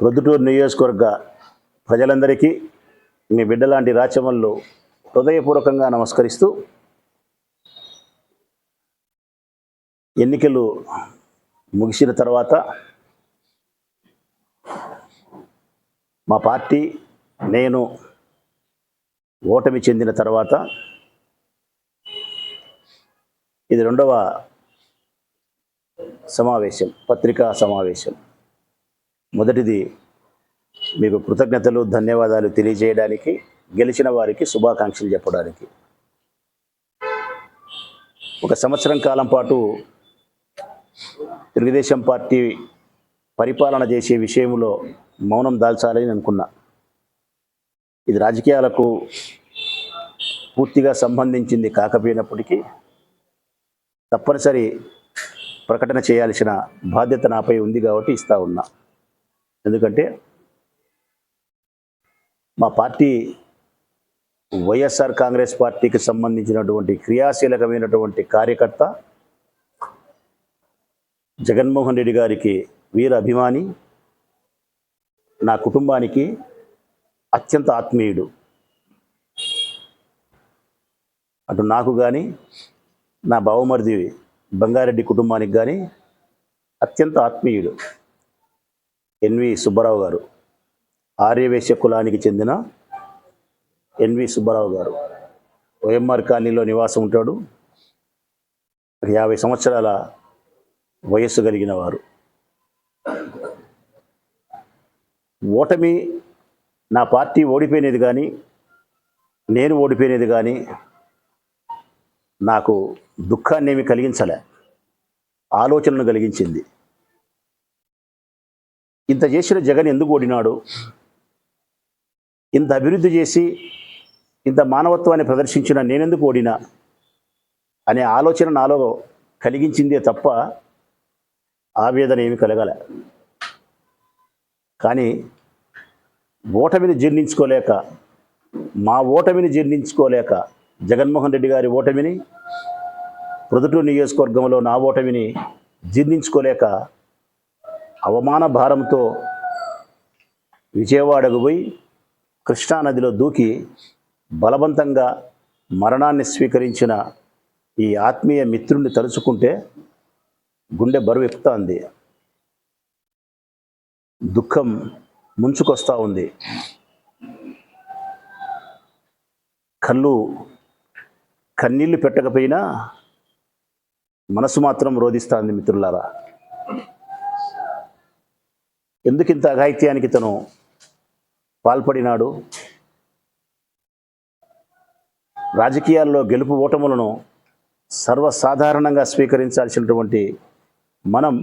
ప్రొద్దుటూరు నియోజకవర్గ ప్రజలందరికీ మీ బిడ్డలాంటి రాచమల్లు హృదయపూర్వకంగా నమస్కరిస్తూ ఎన్నికలు ముగిసిన తర్వాత మా పార్టీ నేను ఓటమి చెందిన తర్వాత ఇది రెండవ సమావేశం పత్రికా సమావేశం. మొదటిది మీకు కృతజ్ఞతలు ధన్యవాదాలు తెలియజేయడానికి గెలిచిన వారికి శుభాకాంక్షలు చెప్పడానికి. ఒక సంవత్సరం కాలం పాటు తెలుగుదేశం పార్టీ పరిపాలన చేసే విషయంలో మౌనం దాల్చాలని అనుకున్నా. ఇది రాజకీయాలకు పూర్తిగా సంబంధించింది కాకపోయినప్పటికీ తప్పనిసరి ప్రకటన చేయాల్సిన బాధ్యత నాపై ఉంది కాబట్టి ఇస్తా ఉన్నా. ఎందుకంటే మా పార్టీ వైఎస్ఆర్ కాంగ్రెస్ పార్టీకి సంబంధించినటువంటి క్రియాశీలకమైనటువంటి కార్యకర్త జగన్మోహన్ రెడ్డి గారికి వీర అభిమాని నా కుటుంబానికి అత్యంత ఆత్మీయుడు. అటు నాకు కానీ నా బావమరిది బంగారెడ్డి కుటుంబానికి కానీ అత్యంత ఆత్మీయుడు ఎన్వి సుబ్బారావు గారు. ఆర్యవేశ్య కులానికి చెందిన ఎన్వి సుబ్బారావు గారు. ఓఎంఆర్ కాలనీలో నివాసం ఉంటాడు. యాభై సంవత్సరాల వయస్సు కలిగిన వారు. ఓటమి నా పార్టీ ఓడిపోయినది కానీ నేను ఓడిపోయినది కానీ నాకు దుఃఖాన్ని ఏమి కలిగించలే. ఆలోచనను కలిగించింది. ఇంత చేసిన జగన్ ఎందుకు ఓడినాడు? ఇంత అభివృద్ధి చేసి ఇంత మానవత్వాన్ని ప్రదర్శించిన నేనెందుకు ఓడినా? అనే ఆలోచన నాలో కలిగించిందే తప్ప ఆవేదన ఏమి కలగల. కానీ ఓటమిని జీర్ణించుకోలేక మా ఓటమిని జీర్ణించుకోలేక జగన్మోహన్ రెడ్డి గారి ఓటమిని ప్రొద్దుటూరు నియోజకవర్గంలో నా ఓటమిని జీర్ణించుకోలేక అవమాన భారంతో విజయవాడకు పోయి కృష్ణానదిలో దూకి బలవంతంగా మరణాన్ని స్వీకరించిన ఈ ఆత్మీయ మిత్రుణ్ణి తలుచుకుంటే గుండె బరువు ఎక్కుతుంది దుఃఖం ముంచుకొస్తూ ఉంది. కళ్ళు కన్నీళ్ళు పెట్టకపోయినా మనసు మాత్రం రోధిస్తుంది మిత్రులారా. ఎందుకు ఇంత అఘాయిత్యానికి తను పాల్పడినాడు? రాజకీయాల్లో గెలుపు ఓటములను సర్వసాధారణంగా స్వీకరించాల్సినటువంటి మనం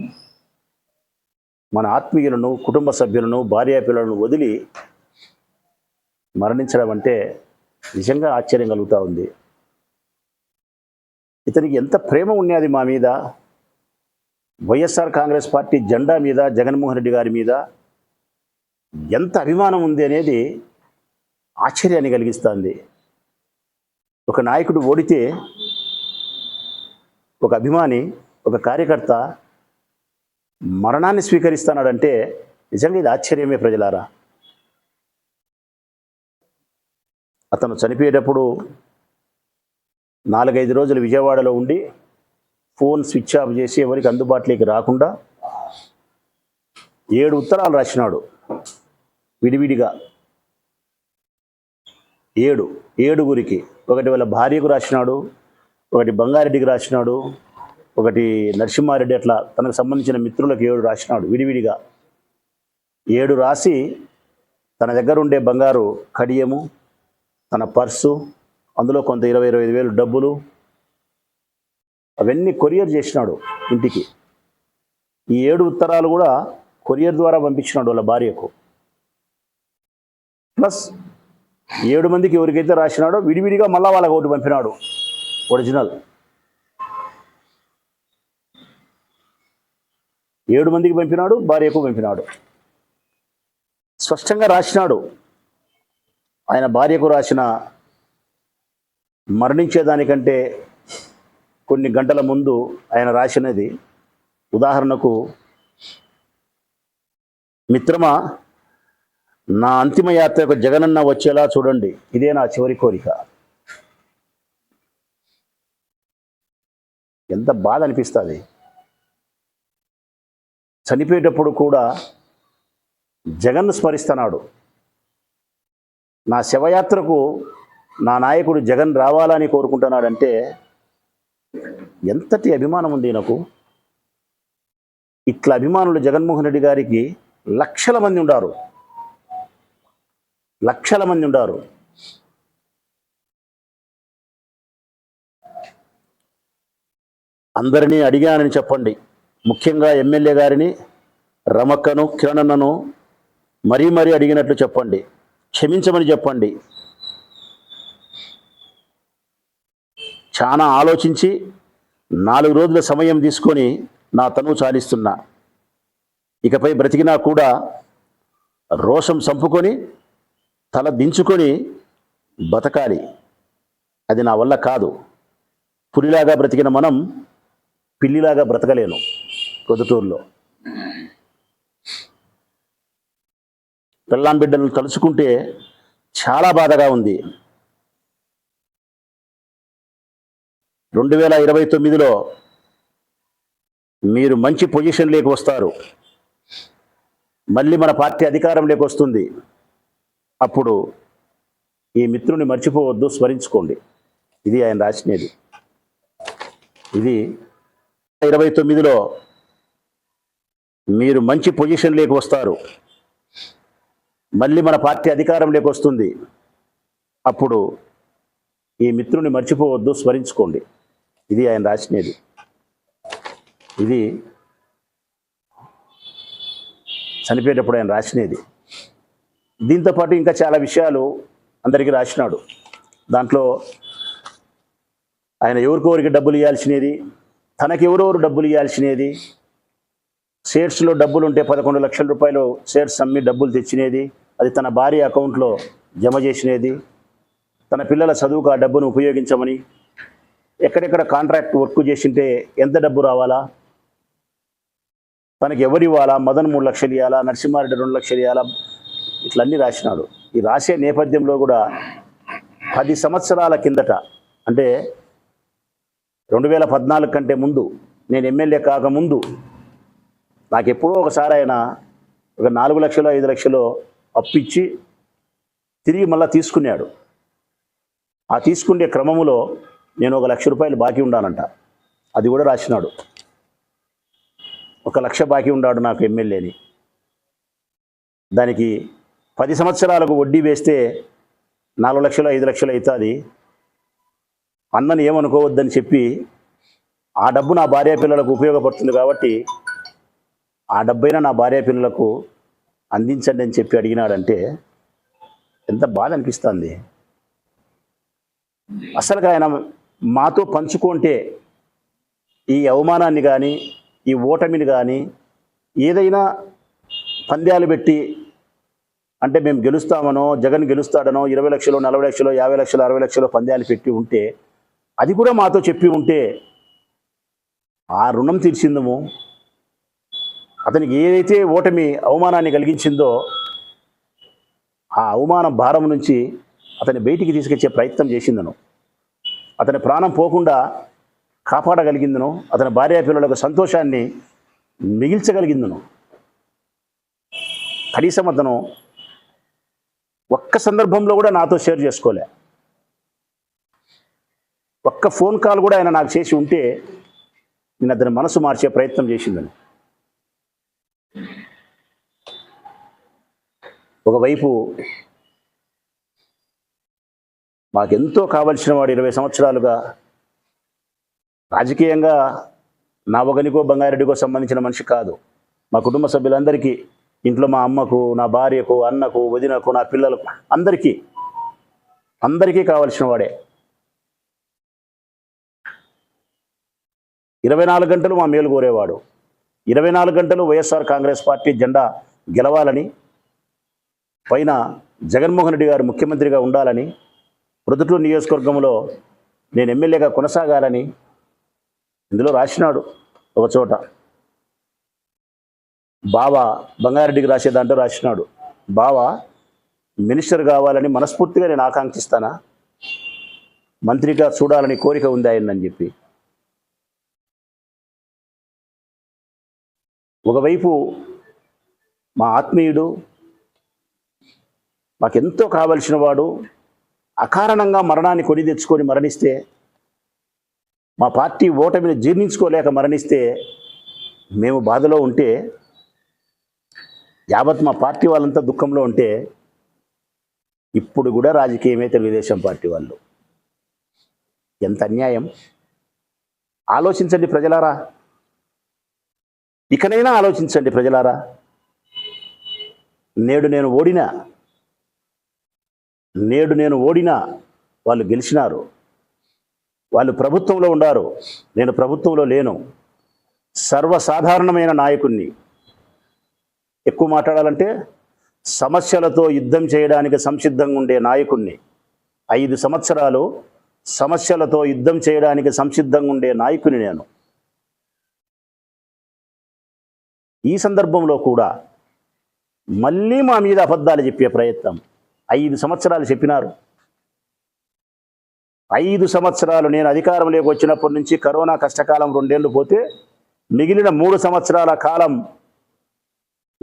మన ఆత్మీయులను కుటుంబ సభ్యులను భార్యా పిల్లలను వదిలి మరణించడం అంటే నిజంగా ఆశ్చర్యం కలుగుతూ ఉంది. ఇతనికి ఎంత ప్రేమ ఉన్నది మా మీద? వైఎస్ఆర్ కాంగ్రెస్ పార్టీ జెండా మీద జగన్మోహన్ రెడ్డి గారి మీద ఎంత అభిమానం ఉంది అనేది ఆశ్చర్యాన్ని కలిగిస్తుంది. ఒక నాయకుడు ఓడితే ఒక అభిమాని ఒక కార్యకర్త మరణాన్ని స్వీకరిస్తున్నాడంటే నిజంగా ఇది ఆశ్చర్యమే ప్రజలారా. అతను చనిపోయేటప్పుడు నాలుగైదు రోజులు విజయవాడలో ఉండి ఫోన్ స్విచ్ ఆఫ్ చేసి ఎవరికి అందుబాటులోకి రాకుండా ఏడు ఉత్తరాలు రాసినాడు. విడివిడిగా. ఏడు ఏడుగురికి. ఒకటి వాళ్ళ భార్యకు రాసినాడు ఒకటి బంగారెడ్డికి రాసినాడు ఒకటి నరసింహారెడ్డి అట్లా తనకు సంబంధించిన మిత్రులకు ఏడు రాసినాడు విడివిడిగా. ఏడు రాసి తన దగ్గర ఉండే బంగారు కడియము తన పర్సు అందులో కొంత ఇరవై ఇరవై ఐదు వేలు డబ్బులు. అవన్నీ కొరియర్ చేసినాడు ఇంటికి. ఈ ఏడు ఉత్తరాలు కూడా కొరియర్ ద్వారా పంపించినాడు వాళ్ళ భార్యకు. ప్లస్ ఏడు మందికి ఎవరికైతే రాసినాడో విడివిడిగా మళ్ళా వాళ్ళకి ఒకటి పంపినాడు ఒరిజినల్. ఏడు మందికి పంపినాడు భార్యకు పంపినాడు. స్పష్టంగా రాసినాడు. ఆయన భార్యకు రాసిన మరణించేదానికంటే కొన్ని గంటల ముందు ఆయన రాసినది. ఉదాహరణకు మిత్రమా నా అంతిమ యాత్రకు జగనన్న వచ్చేలా చూడండి. ఇదే నా చివరి కోరిక. ఎంత బాధ అనిపిస్తుంది. చనిపోయేటప్పుడు కూడా జగన్ను స్మరిస్తున్నాడు. నా శవయాత్రకు నా నాయకుడు జగన్ రావాలని కోరుకుంటున్నాడంటే ఎంతటి అభిమానం ఉంది నాకు ఇట్లా అభిమానులు జగన్మోహన్ రెడ్డి గారికి లక్షల మంది ఉండారు. లక్షల మంది ఉండారు. అందరినీ అడిగానని చెప్పండి. ముఖ్యంగా ఎమ్మెల్యే గారిని రమక్కను కిరణన్నను మరీ మరీ అడిగినట్లు చెప్పండి. క్షమించమని చెప్పండి. చాలా ఆలోచించి నాలుగు రోజుల సమయం తీసుకొని నా తనువు చాలిస్తున్నా. ఇకపై బ్రతికినా కూడా రోషం చంపుకొని తల దించుకొని బతకాలి. అది నా వల్ల కాదు. పులిలాగా బ్రతికిన మనం పిల్లిలాగా బ్రతకలేను పొద్దుటూరులో. పెళ్ళాం బిడ్డలను తలుచుకుంటే చాలా బాధగా ఉంది. రెండు వేల ఇరవై తొమ్మిదిలో మీరు మంచి పొజిషన్లోకి వస్తారు. మళ్ళీ మన పార్టీ అధికారంలోకి వస్తుంది. అప్పుడు ఈ మిత్రుని మర్చిపోవద్దు స్మరించుకోండి. ఇది ఆయన రాసినది. ఇది ఇరవై తొమ్మిదిలో మీరు మంచి పొజిషన్లోకి వస్తారు. మళ్ళీ మన పార్టీ అధికారంలోకి వస్తుంది. అప్పుడు ఈ మిత్రుని మర్చిపోవద్దు స్మరించుకోండి. ఇది ఆయన రాసినది. ఇది చనిపోయేటప్పుడు ఆయన రాసినది. దీంతో పాటు ఇంకా చాలా విషయాలు అందరికీ రాసినాడు. దాంట్లో ఆయన ఎవరికెవరికి డబ్బులు ఇవ్వాల్సినది తనకి ఎవరెవరు డబ్బులు ఇవ్వాల్సినది షేర్స్లో డబ్బులు ఉంటే పదకొండు లక్షల రూపాయలు షేర్స్ అమ్మి డబ్బులు తెచ్చినది అది తన భార్య అకౌంట్లో జమ చేసినది తన పిల్లల చదువుకు ఆ డబ్బును ఉపయోగించమని ఎక్కడెక్కడ కాంట్రాక్ట్ వర్క్ చేసింటే ఎంత డబ్బు రావాలా? తనకి ఎవరు ఇవ్వాలా? మదన్ మూడు లక్షలు ఇవ్వాలా నరసింహారెడ్డి రెండు లక్షలు ఇవ్వాలా ఇట్లన్నీ రాసినాడు. ఈ రాసే నేపథ్యంలో కూడా పది సంవత్సరాల కిందట అంటే రెండు వేల పద్నాలుగు కంటే ముందు నేను ఎమ్మెల్యే కాకముందు నాకు ఎప్పుడో ఒకసారి ఆయన ఒక నాలుగు లక్షలు ఐదు లక్షలు అప్పిచ్చి తిరిగి మళ్ళీ తీసుకున్నాడు. ఆ తీసుకునే క్రమములో నేను ఒక లక్ష రూపాయలు బాకీ ఉండాలంట. అది కూడా రాసినాడు. ఒక లక్ష బాకీ ఉన్నాడు నాకు ఎమ్మెల్యేని. దానికి పది సంవత్సరాలకు వడ్డీ వేస్తే నాలుగు లక్షలు ఐదు లక్షలు అవుతుంది. అన్నని ఏమనుకోవద్దని చెప్పి ఆ డబ్బు నా భార్య పిల్లలకు ఉపయోగపడుతుంది కాబట్టి ఆ డబ్బైనా నా భార్య పిల్లలకు అందించండి అని చెప్పి అడిగినాడంటే ఎంత బాధ అనిపిస్తుంది. అసలు ఆయన మాతో పంచుకుంటే ఈ అవమానాన్ని కానీ ఈ ఓటమిని కానీ ఏదైనా పంద్యాలు పెట్టి అంటే మేము గెలుస్తామనో జగన్ గెలుస్తాడనో ఇరవై లక్షలు నలభై లక్షలు యాభై లక్షలు అరవై లక్షలు పంద్యాలు పెట్టి ఉంటే అది కూడా మాతో చెప్పి ఉంటే ఆ రుణం తీర్చిందము. అతనికి ఏదైతే ఓటమి అవమానాన్ని కలిగించిందో ఆ అవమాన భారం నుంచి అతని బయటికి తీసుకొచ్చే ప్రయత్నం చేసిందను. అతని ప్రాణం పోకుండా కాపాడగలిగిందను అతని భార్య పిల్లలకు సంతోషాన్ని మిగిల్చగలిగిందను. కనీసం అతను ఒక్క సందర్భంలో కూడా నాతో షేర్ చేసుకోలే. ఒక్క ఫోన్ కాల్ కూడా ఆయన నాకు చేసి ఉంటే నేను అతని మనసు మార్చే ప్రయత్నం చేసిందని. ఒకవైపు మాకెంతో కావలసిన వాడు ఇరవై సంవత్సరాలుగా రాజకీయంగా నా ఒకనికో బంగారెడ్డికో సంబంధించిన మనిషి కాదు. మా కుటుంబ సభ్యులందరికీ ఇంట్లో మా అమ్మకు నా భార్యకు అన్నకు వదినకు నా పిల్లలకు అందరికీ అందరికీ కావలసిన వాడే. ఇరవై నాలుగు గంటలు మా మేలు కోరేవాడు. ఇరవై నాలుగు గంటలు వైఎస్ఆర్ కాంగ్రెస్ పార్టీ జెండా గెలవాలని పైన జగన్మోహన్ రెడ్డి గారు ముఖ్యమంత్రిగా ఉండాలని ప్రొద్దుటూరు నియోజకవర్గంలో నేను ఎమ్మెల్యేగా కొనసాగాలని ఇందులో రాసినాడు ఒక చోట. బావా బంగారెడ్డికి రాసే దాంట్లో రాసినాడు. బావా మినిస్టర్ కావాలని మనస్ఫూర్తిగా నేను ఆకాంక్షిస్తానా? మంత్రిగా చూడాలని కోరిక ఉంది ఆయనని చెప్పి. ఒకవైపు మా ఆత్మీయుడు మాకెంతో కావలసిన వాడు అకారణంగా మరణాన్ని కొని తెచ్చుకొని మరణిస్తే మా పార్టీ ఓటమిని జీర్ణించుకోలేక మరణిస్తే మేము బాధలో ఉంటే యావత్ మా పార్టీ వాళ్ళంతా దుఃఖంలో ఉంటే ఇప్పుడు కూడా రాజకీయమే తెలుగుదేశం పార్టీ వాళ్ళు. ఎంత అన్యాయం? ఆలోచించండి ప్రజలారా. ఇకనైనా ఆలోచించండి ప్రజలారా. నేడు నేను ఓడినా నేడు నేను ఓడినా వాళ్ళు గెలిచినారు. వాళ్ళు ప్రభుత్వంలో ఉండారు. నేను ప్రభుత్వంలో లేను. సర్వసాధారణమైన నాయకుణ్ణి. ఎక్కువ మాట్లాడాలంటే సమస్యలతో యుద్ధం చేయడానికి సంసిద్ధంగా ఉండే నాయకుణ్ణి. ఐదు సంవత్సరాలు సమస్యలతో యుద్ధం చేయడానికి సంసిద్ధంగా ఉండే నాయకుని నేను. ఈ సందర్భంలో కూడా మళ్ళీ మా మీద అబద్ధాలు చెప్పే ప్రయత్నం. ఐదు సంవత్సరాలు చెప్పినారు. ఐదు సంవత్సరాలు నేను అధికారంలోకి వచ్చినప్పటి నుంచి కరోనా కష్టకాలం రెండేళ్ళు పోతే మిగిలిన మూడు సంవత్సరాల కాలం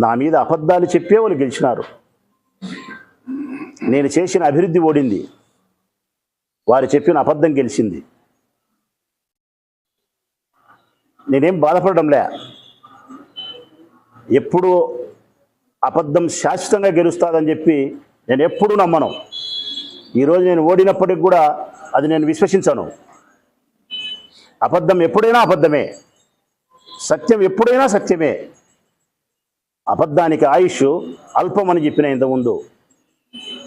నా మీద అబద్ధాలు చెప్పే వాళ్ళు గెలిచినారు. నేను చేసిన అభివృద్ధి ఓడింది. వారు చెప్పిన అబద్ధం గెలిచింది. నేనేం బాధపడడంలే. ఎప్పుడూ అబద్ధం శాశ్వతంగా గెలుస్తుందని చెప్పి నేను ఎప్పుడూ నమ్మను. ఈరోజు నేను ఓడినప్పటికి కూడా అది నేను విశ్వసించను. అబద్ధం ఎప్పుడైనా అబద్ధమే. సత్యం ఎప్పుడైనా సత్యమే. అబద్ధానికి ఆయుష్ అల్పమని చెప్పిన ఇంతకుముందు.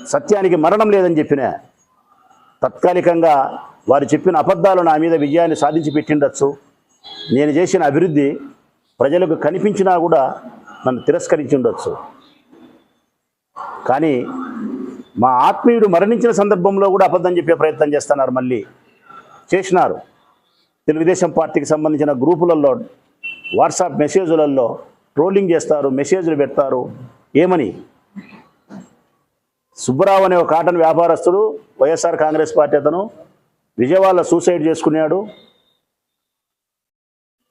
సత్యానికి మరణం లేదని చెప్పిన. తత్కాలికంగా వారు చెప్పిన అబద్ధాలు నా మీద విజయాన్ని సాధించి పెట్టిండొచ్చు. నేను చేసిన అభివృద్ధి ప్రజలకు కనిపించినా కూడా నన్ను తిరస్కరించి ఉండొచ్చు కానీ మా ఆత్మీయుడు మరణించిన సందర్భంలో కూడా అబద్ధం చెప్పే ప్రయత్నం చేస్తున్నారు మళ్ళీ. చేసినారు. తెలుగుదేశం పార్టీకి సంబంధించిన గ్రూపులలో వాట్సాప్ మెసేజ్లలో ట్రోలింగ్ చేస్తారు మెసేజ్లు పెడతారు. ఏమని? సుబ్బరావు అనే ఒక కాటన్ వ్యాపారస్తుడు వైఎస్ఆర్ కాంగ్రెస్ పార్టీ అతను విజయవాడలో సూసైడ్ చేసుకున్నాడు.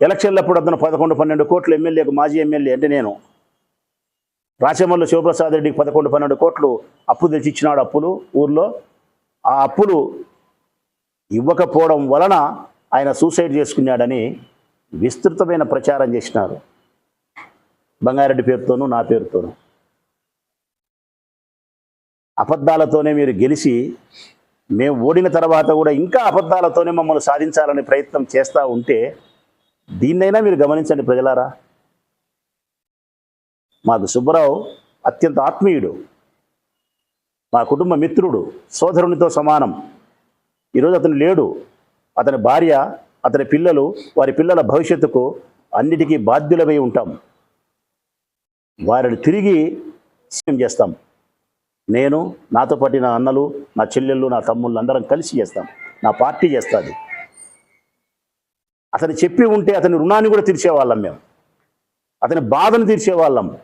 ఎలక్షన్లప్పుడు అతను పదకొండు పన్నెండు కోట్ల ఎమ్మెల్యేకు మాజీ ఎమ్మెల్యే అంటే నేను. రాచమల్లు శివప్రసాద్ రెడ్డికి పదకొండు పన్నెండు కోట్లు అప్పు తెచ్చిచ్చినాడు అప్పులు ఊర్లో. ఆ అప్పులు ఇవ్వకపోవడం వలన ఆయన సూసైడ్ చేసుకున్నాడని విస్తృతమైన ప్రచారం చేసినారు. బంగారెడ్డి పేరుతోనూ నా పేరుతోనూ. అబద్ధాలతోనే మీరు గెలిచి మేము ఓడిన తర్వాత కూడా ఇంకా అబద్ధాలతోనే మమ్మల్ని సాధించాలనే ప్రయత్నం చేస్తూ ఉంటే దీన్నైనా మీరు గమనించండి ప్రజలారా. మాకు సుబ్బారావు అత్యంత ఆత్మీయుడు మా కుటుంబ మిత్రుడు సోదరునితో సమానం. ఈరోజు అతను లేడు. అతని భార్య అతని పిల్లలు వారి పిల్లల భవిష్యత్తుకు అన్నిటికీ బాధ్యులమై ఉంటాం. వారిని తిరిగి సీఎం చేస్తాం. నేను నాతో పాటు నా అన్నలు నా చెల్లెళ్ళు నా తమ్ముళ్ళు అందరం కలిసి చేస్తాం. నా పార్టీ చేస్తుంది. అతను చెప్పి ఉంటే అతని రుణాన్ని కూడా తీర్చేవాళ్ళం మేము. అతని బాధను తీర్చేవాళ్ళం.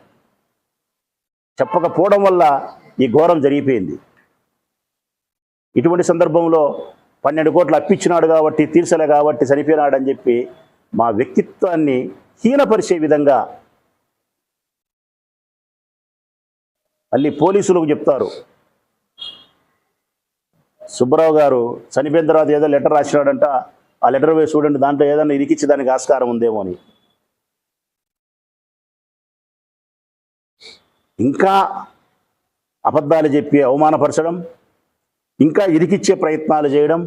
చెప్పకపోవడం వల్ల ఈ ఘోరం జరిగిపోయింది. ఇటువంటి సందర్భంలో పన్నెండు కోట్లు అప్పించినాడు కాబట్టి తీర్చలే కాబట్టి చనిపోయినాడని చెప్పి మా వ్యక్తిత్వాన్ని హీనపరిచే విధంగా మళ్ళీ పోలీసులకు చెప్తారు. సుబ్బారావు గారు చనిపోయిన తర్వాత ఏదో లెటర్ రాసినాడంట ఆ లెటర్ వేసి చూడండి దాంట్లో ఏదైనా ఇరికిచ్చి దానికి ఆస్కారం ఉందేమో అని. ఇంకా అబద్ధాలు చెప్పి అవమానపరచడం ఇంకా ఇరికిచ్చే ప్రయత్నాలు చేయడం.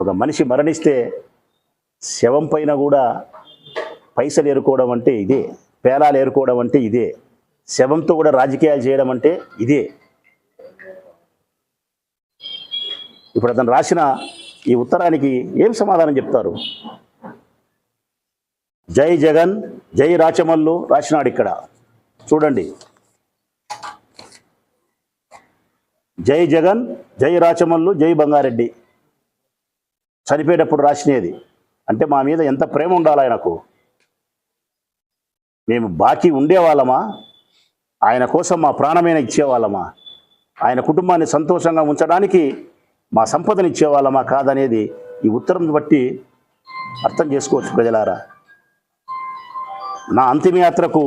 ఒక మనిషి మరణిస్తే శవం పైన కూడా పైసలు ఏరుకోవడం అంటే ఇదే పేలాలు ఏరుకోవడం అంటే ఇదే శవంతో కూడా రాజకీయాలు చేయడం అంటే ఇదే. ఇప్పుడు అతను రాసిన ఈ ఉత్తరానికి ఏం సమాధానం చెప్తారు? జై జగన్. జై రాచమల్లు రాసినాడు ఇక్కడ. చూడండి. జై జగన్ జై రాచమల్లు జై బంగారెడ్డి. చనిపోయేటప్పుడు రాసినది. అంటే మా మీద ఎంత ప్రేమ ఉండాలి ఆయనకు? మేము బాకీ ఉండేవాళ్ళమా? ఆయన కోసం మా ప్రాణమైన ఇచ్చేవాళ్ళమా? ఆయన కుటుంబాన్ని సంతోషంగా ఉంచడానికి మా సంపదను ఇచ్చేవాళ్ళమా కాదనేది ఈ ఉత్తరం బట్టి అర్థం చేసుకోవచ్చు ప్రజలారా. నా అంతిమయాత్రకు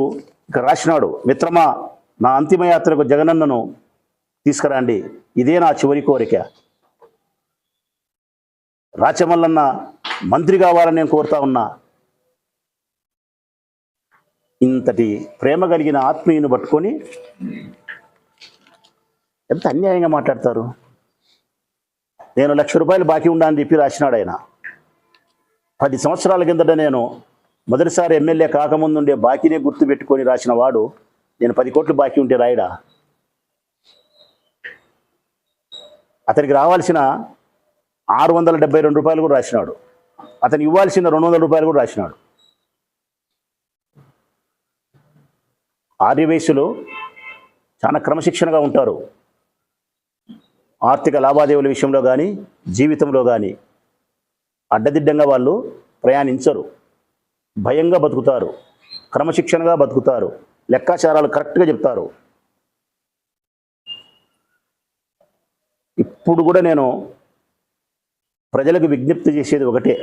ఇక్కడ రాసినాడు. మిత్రమా నా అంతిమయాత్రకు జగనన్నను తీసుకురండి. ఇదే నా చివరి కోరిక. రాచమల్లన్న మంత్రి కావాలని నేను కోరుతా ఉన్నా. ఇంతటి ప్రేమ కలిగిన ఆత్మీయుని పట్టుకొని ఎంత అన్యాయంగా మాట్లాడతారు? నేను లక్ష రూపాయలు బాకీ ఉండా అని చెప్పి రాసినాడు ఆయన. పది సంవత్సరాల కిందట నేను మొదటిసారి ఎమ్మెల్యే కాకముందుండే బాకీనే గుర్తు పెట్టుకొని రాసిన వాడు నేను పది కోట్లు బాకీ ఉంటే రాయడా? అతనికి రావాల్సిన ఆరు వందల డెబ్బై రెండు రూపాయలు కూడా రాసినాడు. అతను ఇవ్వాల్సిన రెండు వందల రూపాయలు కూడా రాసినాడు. ఆర్యవయస్సులు చాలా క్రమశిక్షణగా ఉంటారు. ఆర్థిక లావాదేవీల విషయంలో కానీ జీవితంలో కానీ అడ్డదిడ్డంగా వాళ్ళు ప్రయాణించరు. భయంగా బతుకుతారు క్రమశిక్షణగా బతుకుతారు లెక్కాచారాలు కరెక్ట్గా చెప్తారు. ఇప్పుడు కూడా నేను ప్రజలకు విజ్ఞప్తి చేసేది ఒకటే.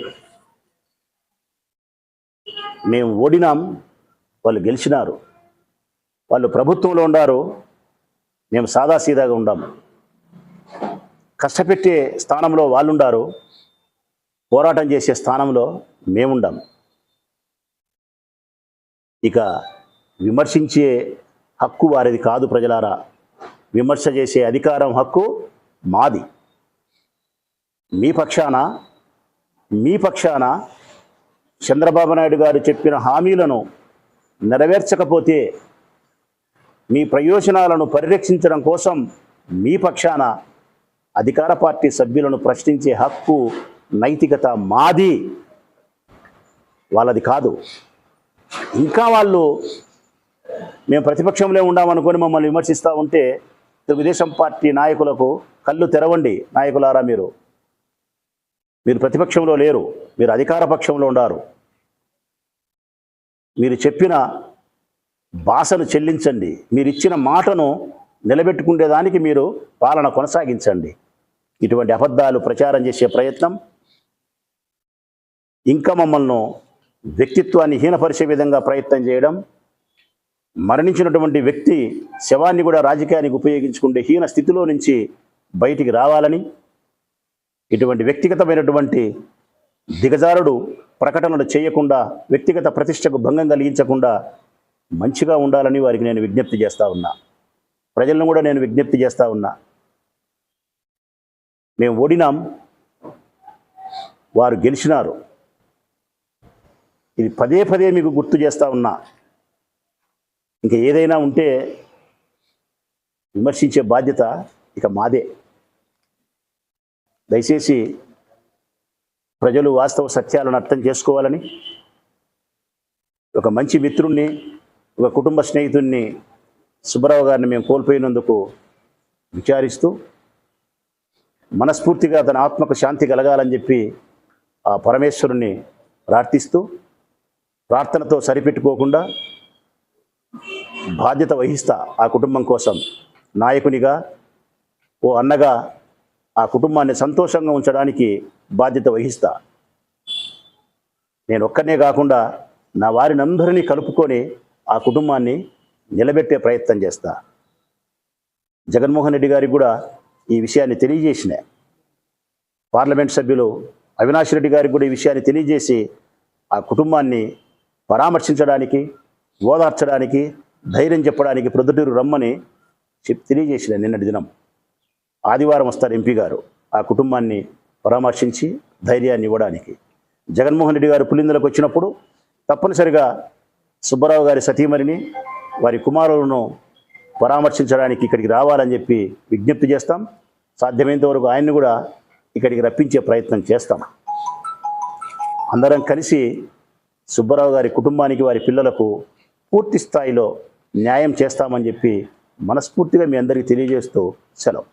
మేము ఓడినాం వాళ్ళు గెలిచినారు. వాళ్ళు ప్రభుత్వంలో ఉండారు మేము సాదాసీదాగా ఉండాము కష్టపెట్టే స్థానంలో వాళ్ళు ఉండారు పోరాటం చేసే స్థానంలో మేముండాం. ఇక విమర్శించే హక్కు వారిది కాదు ప్రజలారా. విమర్శ చేసే అధికారం హక్కు మాది. మీ పక్షాన మీ పక్షాన చంద్రబాబు నాయుడు గారు చెప్పిన హామీలను నెరవేర్చకపోతే మీ ప్రయోజనాలను పరిరక్షించడం కోసం మీ పక్షాన అధికార పార్టీ సభ్యులను ప్రశ్నించే హక్కు నైతికత మాది. వాళ్ళది కాదు. ఇంకా వాళ్ళు మేము ప్రతిపక్షంలో ఉండామనుకొని మమ్మల్ని విమర్శిస్తూ ఉంటే తెలుగుదేశం పార్టీ నాయకులకు కళ్ళు తెరవండి నాయకులారా మీరు. మీరు ప్రతిపక్షంలో లేరు మీరు అధికార పక్షంలో ఉండారు. మీరు చెప్పిన భాషను చెల్లించండి మీరు ఇచ్చిన మాటను నిలబెట్టుకునేదానికి మీరు పాలన కొనసాగించండి. ఇటువంటి అబద్ధాలు ప్రచారం చేసే ప్రయత్నం ఇంకా మమ్మల్ని వ్యక్తిత్వాన్ని హీనపరిచే విధంగా ప్రయత్నం చేయడం మరణించినటువంటి వ్యక్తి శవాన్ని కూడా రాజకీయానికి ఉపయోగించుకుంటే హీన స్థితిలో నుంచి బయటికి రావాలని ఇటువంటి వ్యక్తిగతమైనటువంటి దిగజారుడు ప్రకటనలు చేయకుండా వ్యక్తిగత ప్రతిష్టకు భంగం కలిగించకుండా మంచిగా ఉండాలని వారికి నేను విజ్ఞప్తి చేస్తా ఉన్నా. ప్రజలను కూడా నేను విజ్ఞప్తి చేస్తా ఉన్నా. మేము ఓడినాం వారు గెలిచినారు. ఇది పదే పదే మీకు గుర్తు చేస్తా ఉన్నా. ఇంకా ఏదైనా ఉంటే విమర్శించే బాధ్యత ఇక మాదే. దయచేసి ప్రజలు వాస్తవ సత్యాలను అర్థం చేసుకోవాలని ఒక మంచి మిత్రుణ్ణి ఒక కుటుంబ స్నేహితుణ్ణి సుబ్బరావు గారిని మేము కోల్పోయినందుకు విచారిస్తూ మనస్ఫూర్తిగా తన ఆత్మకు శాంతి కలగాలని చెప్పి ఆ పరమేశ్వరుణ్ణి ప్రార్థిస్తూ ప్రార్థనతో సరిపెట్టుకోకుండా బాధ్యత వహిస్తా ఆ కుటుంబం కోసం నాయకునిగా ఓ అన్నగా ఆ కుటుంబాన్ని సంతోషంగా ఉంచడానికి బాధ్యత వహిస్తా. నేను ఒక్కనే కాకుండా నా వారిని అందరినీ కలుపుకొని ఆ కుటుంబాన్ని నిలబెట్టే ప్రయత్నం చేస్తా. జగన్మోహన్ రెడ్డి గారికి కూడా ఈ విషయాన్ని తెలియజేసిన. పార్లమెంట్ సభ్యులు అవినాష్ రెడ్డి గారికి కూడా ఈ విషయాన్ని తెలియజేసి ఆ కుటుంబాన్ని పరామర్శించడానికి ఓదార్చడానికి ధైర్యం చెప్పడానికి ప్రొద్దుటూరు రమ్మని చెప్పి తెలియజేసిన నిన్నటి దినం. ఆదివారం వస్తారు ఎంపీ గారు. ఆ కుటుంబాన్ని పరామర్శించి ధైర్యాన్ని ఇవ్వడానికి. జగన్మోహన్ రెడ్డి గారు పులిందులకు వచ్చినప్పుడు తప్పనిసరిగా సుబ్బారావు గారి సతీమణిని వారి కుమారులను పరామర్శించడానికి ఇక్కడికి రావాలని చెప్పి విజ్ఞప్తి చేస్తాం. సాధ్యమైనంత వరకు ఆయన్ని కూడా ఇక్కడికి రప్పించే ప్రయత్నం చేస్తాం. అందరం కలిసి సుబ్బారావు గారి కుటుంబానికి వారి పిల్లలకు పూర్తి స్థాయిలో న్యాయం చేస్తామని చెప్పి మనస్ఫూర్తిగా మీ అందరికీ తెలియజేస్తూ సెలవు.